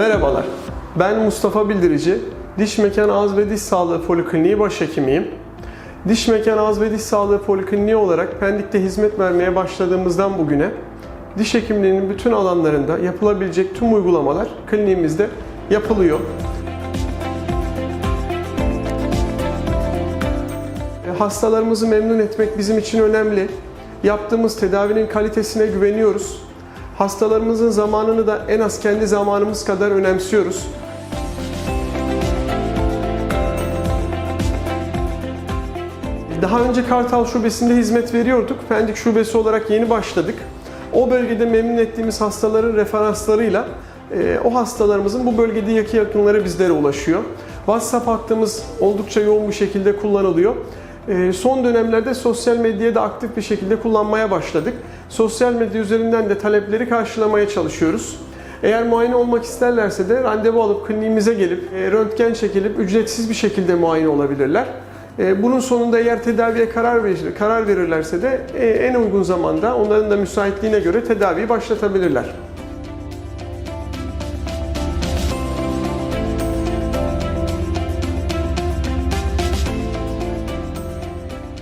Merhabalar, ben Mustafa Bildirici. Diş Mekan Ağız ve Diş Sağlığı Polikliniği başhekimiyim. Diş Mekan Ağız ve Diş Sağlığı Polikliniği olarak Pendik'te hizmet vermeye başladığımızdan bugüne diş hekimliğinin bütün alanlarında yapılabilecek tüm uygulamalar kliniğimizde yapılıyor. E, Hastalarımızı memnun etmek bizim için önemli. Yaptığımız tedavinin kalitesine güveniyoruz. Hastalarımızın zamanını da en az kendi zamanımız kadar önemsiyoruz. Daha önce Kartal Şubesi'nde hizmet veriyorduk. Pendik Şubesi olarak yeni başladık. O bölgede memnun ettiğimiz hastaların referanslarıyla e, o hastalarımızın bu bölgedeki yakınları bizlere ulaşıyor. WhatsApp hattımız oldukça yoğun bir şekilde kullanılıyor. E, Son dönemlerde sosyal medyayı da aktif bir şekilde kullanmaya başladık. Sosyal medya üzerinden de talepleri karşılamaya çalışıyoruz. Eğer muayene olmak isterlerse de randevu alıp kliniğimize gelip e, röntgen çekilip ücretsiz bir şekilde muayene olabilirler. E, Bunun sonunda eğer tedaviye karar verir, karar verirlerse de e, en uygun zamanda onların da müsaitliğine göre tedaviyi başlatabilirler.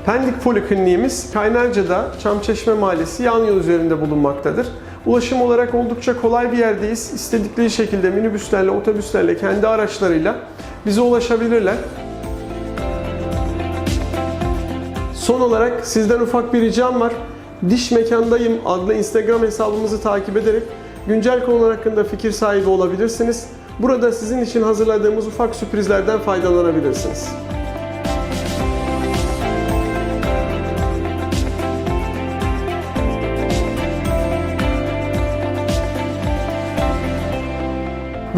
Pendik Polikliniğimiz Kaynarca'da Çamçeşme Mahallesi yan yol üzerinde bulunmaktadır. Ulaşım olarak oldukça kolay bir yerdeyiz. İstedikleri şekilde minibüslerle, otobüslerle, kendi araçlarıyla bize ulaşabilirler. Son olarak sizden ufak bir ricam var. Diş Mekandayım adlı Instagram hesabımızı takip ederek güncel konular hakkında fikir sahibi olabilirsiniz. Burada sizin için hazırladığımız ufak sürprizlerden faydalanabilirsiniz.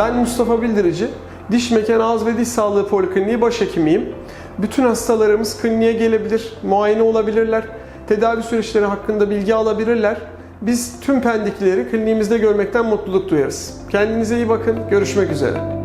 Ben Mustafa Bildirici. Diş Mekan Ağız ve Diş Sağlığı Polikliniği başhekimiyim. Bütün hastalarımız kliniğe gelebilir, muayene olabilirler, tedavi süreçleri hakkında bilgi alabilirler. Biz tüm pendiklileri kliniğimizde görmekten mutluluk duyarız. Kendinize iyi bakın, görüşmek üzere.